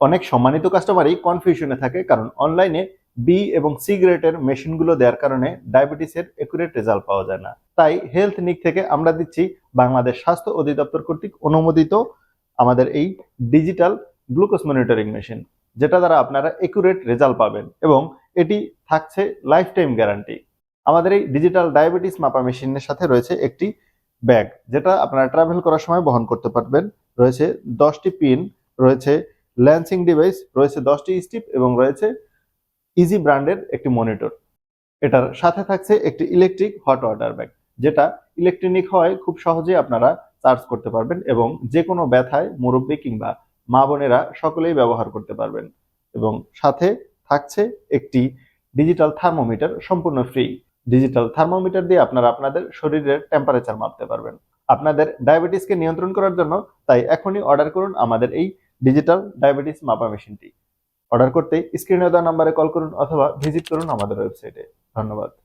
অনেক সম্মানিত কাস্টমারই কনফিউশনে থাকে কারণ অনলাইনে বি এবং সি গ্রেডের মেশিনগুলো দেওয়ার কারণে ডায়াবেটিসের একুরেট রেজাল্ট পাওয়া যায় না। তাই হেলথ নিক থেকে আমরা দিচ্ছি বাংলাদেশ স্বাস্থ্য অধিদপ্তর কর্তৃক অনুমোদিত আমাদের এই ডিজিটাল গ্লুকোজ মনিটরিং মেশিন যেটা দ্বারা আপনারা একুরেট রেজাল্ট পাবেন এবং এটি থাকছে লাইফ টাইম গ্যারান্টি আমাদের এই ডিজিটাল ডায়াবেটিস মাপা মেশিনের সাথে রয়েছে একটি ব্যাগ যেটা আপনারা ট্রাভেল করার সময় বহন করতে পারবেন। রয়েছে দশটি পিন রয়েছে ল্যান্সিং ডিভাইস রয়েছে দশটি স্টিপ এবং রয়েছে ইজি ব্র্যান্ডের একটি মনিটর এটার সাথে থাকছে একটি ইলেকট্রিক হট ওয়াটার ব্যাগ যেটা ইলেকট্রনিক হয়, খুব সহজেই আপনারা চার্জ করতে পারবেন এবং যে কোনো ব্যথায় মুরব্বী কিংবা মা বোনেরা সকলেই ব্যবহার করতে পারবেন। এবং সাথে থাকছে একটি ডিজিটাল থার্মোমিটার সম্পূর্ণ ফ্রি ডিজিটাল থার্মোমিটার দিয়ে আপনারা আপনাদের শরীরের টেম্পারেচার মাপতে পারবেন। আপনাদের ডায়াবেটিসকে নিয়ন্ত্রণ করার জন্য তাই এখনই অর্ডার করুন আমাদের এই ডিজিটাল ডায়াবেটিস মাপা মেশিনটি অর্ডার করতে স্ক্রিনে দেওয়া নম্বরে কল করুন অথবা ভিজিট করুন আমাদের ওয়েবসাইটে ধন্যবাদ।